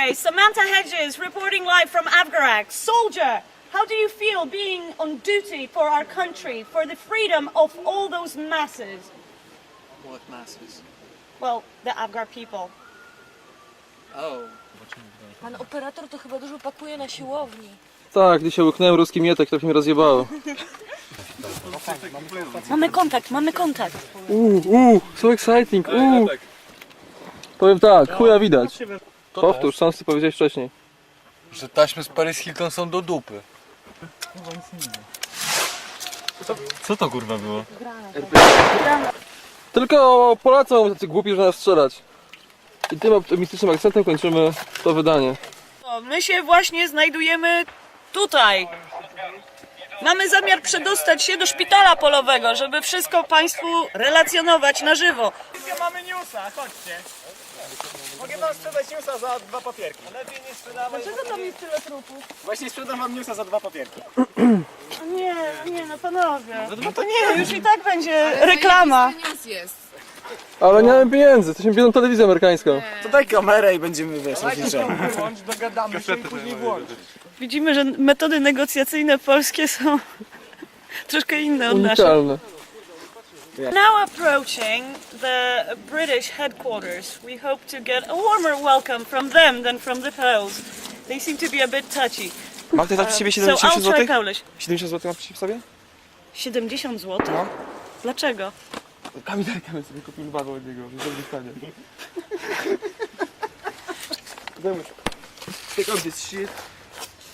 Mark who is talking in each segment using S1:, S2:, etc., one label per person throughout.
S1: Okay, Samantha Hedges reporting live from Afgarak. Soldier, how do you feel being on duty for our country, for the freedom of all those masses?
S2: What masses?
S1: Well, the Afghan people.
S2: Oh.
S3: Pan operator to chyba dużo pakuje na siłowni.
S4: Tak, gdy się łyknąłem ruski mietek, trochę mnie rozjebało.
S1: Mamy kontakt, mamy kontakt.
S4: Uuu, uuu, so exciting, uuu. Powiem tak, chuja widać. Powtórz, sam ty powiedziałeś wcześniej.
S2: Że taśmy z Paris Hilton są do dupy.
S5: Co to kurwa było?
S4: Tylko Polacy są tacy głupi, że nas strzelać. I tym optymistycznym akcentem kończymy to wydanie.
S1: O, My się właśnie znajdujemy tutaj. Mamy zamiar przedostać się do szpitala polowego, żeby wszystko Państwu relacjonować na żywo.
S6: Mamy newsa, chodźcie. Mogę wam sprzedać newsa za dwa papierki. Lepiej nie sprzedawać.
S1: Dlaczego tam jest tyle trupów?
S6: Właśnie sprzedam wam newsa za dwa papierki.
S1: Nie, nie, no panowie.
S6: No to nie!
S1: Już i tak będzie reklama.
S3: News jest.
S4: Ale nie mamy pieniędzy, jesteśmy biedną telewizją amerykańską.
S6: To daj kamerę i będziemy wiesz, rozliczeni.
S1: Widzimy, że metody negocjacyjne polskie są troszkę inne od naszych.
S4: Unikalne.
S1: Now approaching the British headquarters, we hope to get a warmer welcome from them than from the Poles. They seem to be a bit touchy.
S6: Mam tutaj dla ciebie
S1: So
S6: 70
S1: I'll try
S6: zł?
S1: Polish.
S6: 70 zł mam przy sobie?
S1: 70 zł?
S6: No.
S1: Dlaczego?
S6: Kamizelkę bym sobie kupił lubawę od niego, w dobrym stanie.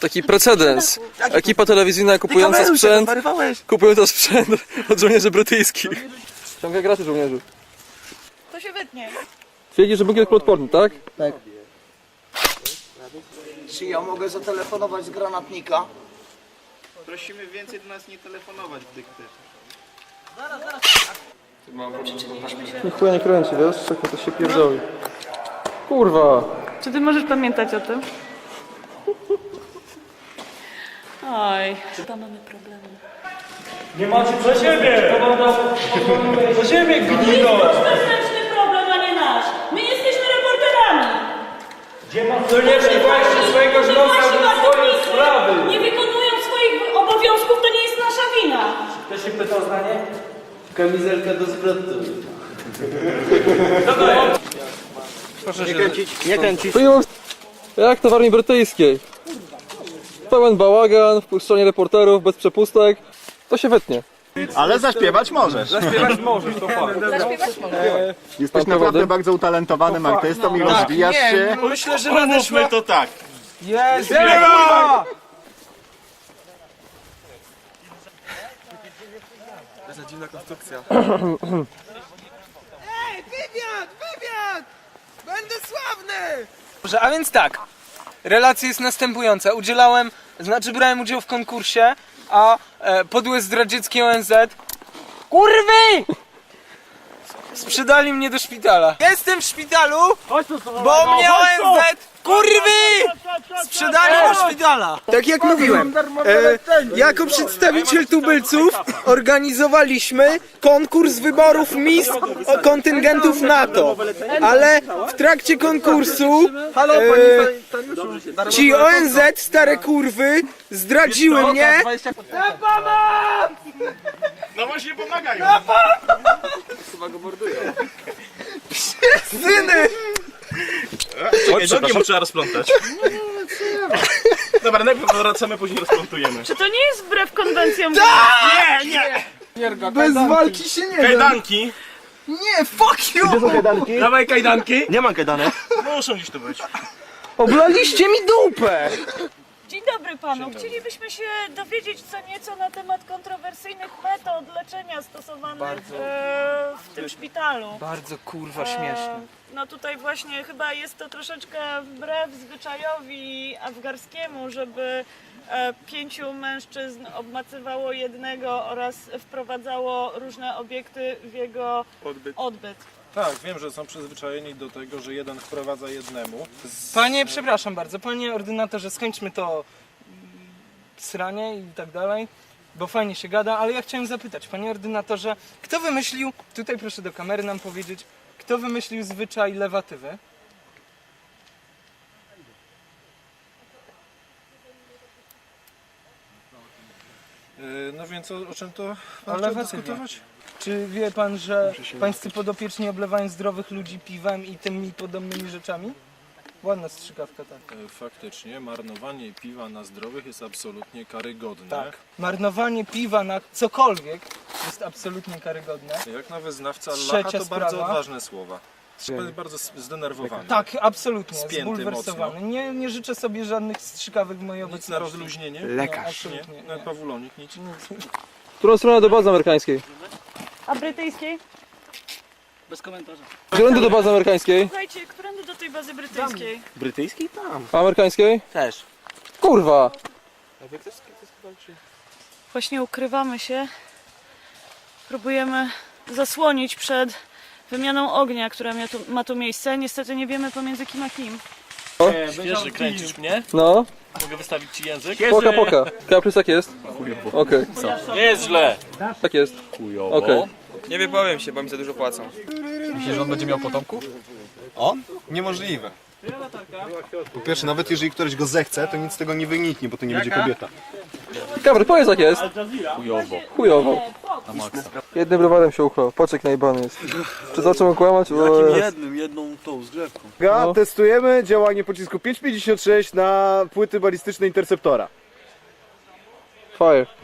S4: Taki precedens. Ekipa telewizyjna kupująca sprzęt, kupująca sprzęt od żołnierzy brytyjskich. Ciągle graty żołnierzy.
S1: To się wytnie.
S4: Twierdzi, że bunkier odporny, tak?
S7: Czy ja mogę zatelefonować z granatnika?
S6: Prosimy więcej do nas nie telefonować, gdy chcesz.
S4: Niech chuja nie kręci, wiesz? Czekaj, to się pierdoli. Kurwa.
S1: Czy ty możesz pamiętać o tym? Oj, chyba mamy problemy. wewnętrzny problem, a nie nasz. My jesteśmy reporterami. Gdzie ma to nie właśnie swojego nosa do swojej sprawy. Nie wykonują swoich obowiązków, to nie jest nasza wina.
S7: Kamizelka do zwrotu.
S4: Wyjął jak to w armii brytyjskiej. Pełen bałagan, wpuszczanie reporterów bez przepustek. To się wytnie.
S8: Ale zaśpiewać możesz.
S6: Zaśpiewać możesz, to fakt.
S8: Jesteś
S4: Pan
S8: naprawdę
S4: powody?
S8: bardzo utalentowanym artystą i rozwijasz się.
S6: Myślę, że nadeszła...
S8: to tak.
S6: Jest! Za dziwna konstrukcja.
S9: Dobrze, a więc tak. Relacja jest następująca. Udzielałem, znaczy brałem udział w konkursie, a e, podłe zdradzieckie ONZ Kurwy! Sprzedali mnie do szpitala. Jestem w szpitalu, bo mnie ONZ Kurwy! Sprzedali do szpitala. Tak jak mówiłem, e, jako przedstawiciel tubylców organizowaliśmy konkurs wyborów Miss kontyngentów NATO. Ale w trakcie konkursu e, ci ONZ, stare kurwy, zdradziły mnie.
S6: No właśnie pomagają.
S9: Syny!
S6: Ej, nogi mu trzeba rozplątać. Dobra, najpierw wracamy, później rozplątujemy.
S1: Czy to nie jest wbrew konwencjom?
S6: Nie, nie!
S9: Bez walki się nie da.
S6: Kajdanki!
S9: Nie, fuck you!
S6: Dawaj kajdanki!
S8: Nie mam kajdanek.
S6: Muszą gdzieś tu być.
S9: Oblaliście mi dupę!
S1: Dzień dobry panu. Chcielibyśmy się dowiedzieć co nieco na temat kontrowersyjnych metod leczenia stosowanych e, w tym szpitalu.
S9: Bardzo kurwa
S1: E,
S9: śmieszne.
S1: No tutaj właśnie chyba jest to troszeczkę wbrew zwyczajowi afgarskiemu, żeby e, pięciu mężczyzn obmacywało jednego oraz wprowadzało różne obiekty w jego
S5: Odbyt.
S1: odbyt.
S5: Tak, wiem, że są przyzwyczajeni do tego, że jeden wprowadza jednemu.
S9: Panie, przepraszam bardzo, panie ordynatorze, skończmy to mm, sranie i tak dalej, bo fajnie się gada, ale ja chciałem zapytać, panie ordynatorze, kto wymyślił, tutaj proszę do kamery nam powiedzieć, kto wymyślił zwyczaj lewatywy?
S5: No więc o, o czym to
S9: Ale
S5: dyskutować?
S9: Czy wie pan, że pańscy podopieczni oblewają zdrowych ludzi piwem i tymi podobnymi rzeczami? Ładna strzykawka, tak.
S5: E, Faktycznie marnowanie piwa na zdrowych jest absolutnie karygodne.
S9: Tak. Marnowanie piwa na cokolwiek jest absolutnie karygodne.
S5: Jak na wyznawca
S9: Trzecia
S5: Lacha to bardzo
S9: sprawa.
S5: odważne słowa. Jest bardzo zdenerwowany.
S9: Tak, absolutnie,
S5: Spięty
S9: zbulwersowany. Nie, nie życzę sobie żadnych strzykawek w mojej
S5: Nic na
S9: obecności.
S5: rozluźnienie?
S9: Lekarz.
S5: Nie,
S9: Absolutnie.
S5: nawet pawulonik, nic.
S4: W którą stronę do bazy amerykańskiej?
S1: A brytyjskiej?
S4: Którędy do bazy amerykańskiej?
S1: Słuchajcie, którędy do tej bazy brytyjskiej?
S8: Brytyjski? Tam.
S4: A amerykańskiej?
S8: Też.
S4: Kurwa!
S1: Właśnie ukrywamy się. Próbujemy zasłonić przed wymianą ognia, która mia tu, ma tu miejsce. Niestety nie wiemy pomiędzy kim a kim.
S6: Świeży, kręcisz mnie?
S4: No,
S6: Mogę wystawić ci język?
S4: poka, poka. Kaprys jak jest? Okej,
S6: Nie jest źle.
S4: tak jest. Okej.
S9: Nie wypowiem się, bo mi za dużo płacą.
S4: Myślisz, że on będzie miał potomków?
S10: On? Niemożliwe. Po pierwsze, nawet jeżeli ktoś go zechce, to nic z tego nie wyniknie, bo to nie będzie kobieta.
S4: Kabry, powiedz jak jest. Chujowo. Chujowo. Jednym browarem się uchwał. Poczek najbany jest. Czy zaczął kłamać? O, jest.
S2: Jednym, jedną tą zgrzewką.
S4: No.
S10: Testujemy działanie pocisku 556 na płyty balistyczne Interceptora.
S4: Fire.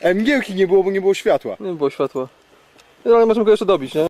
S10: E, mgiełki nie było, bo nie było światła.
S4: Nie było światła. No, ale możemy go jeszcze dobić, nie?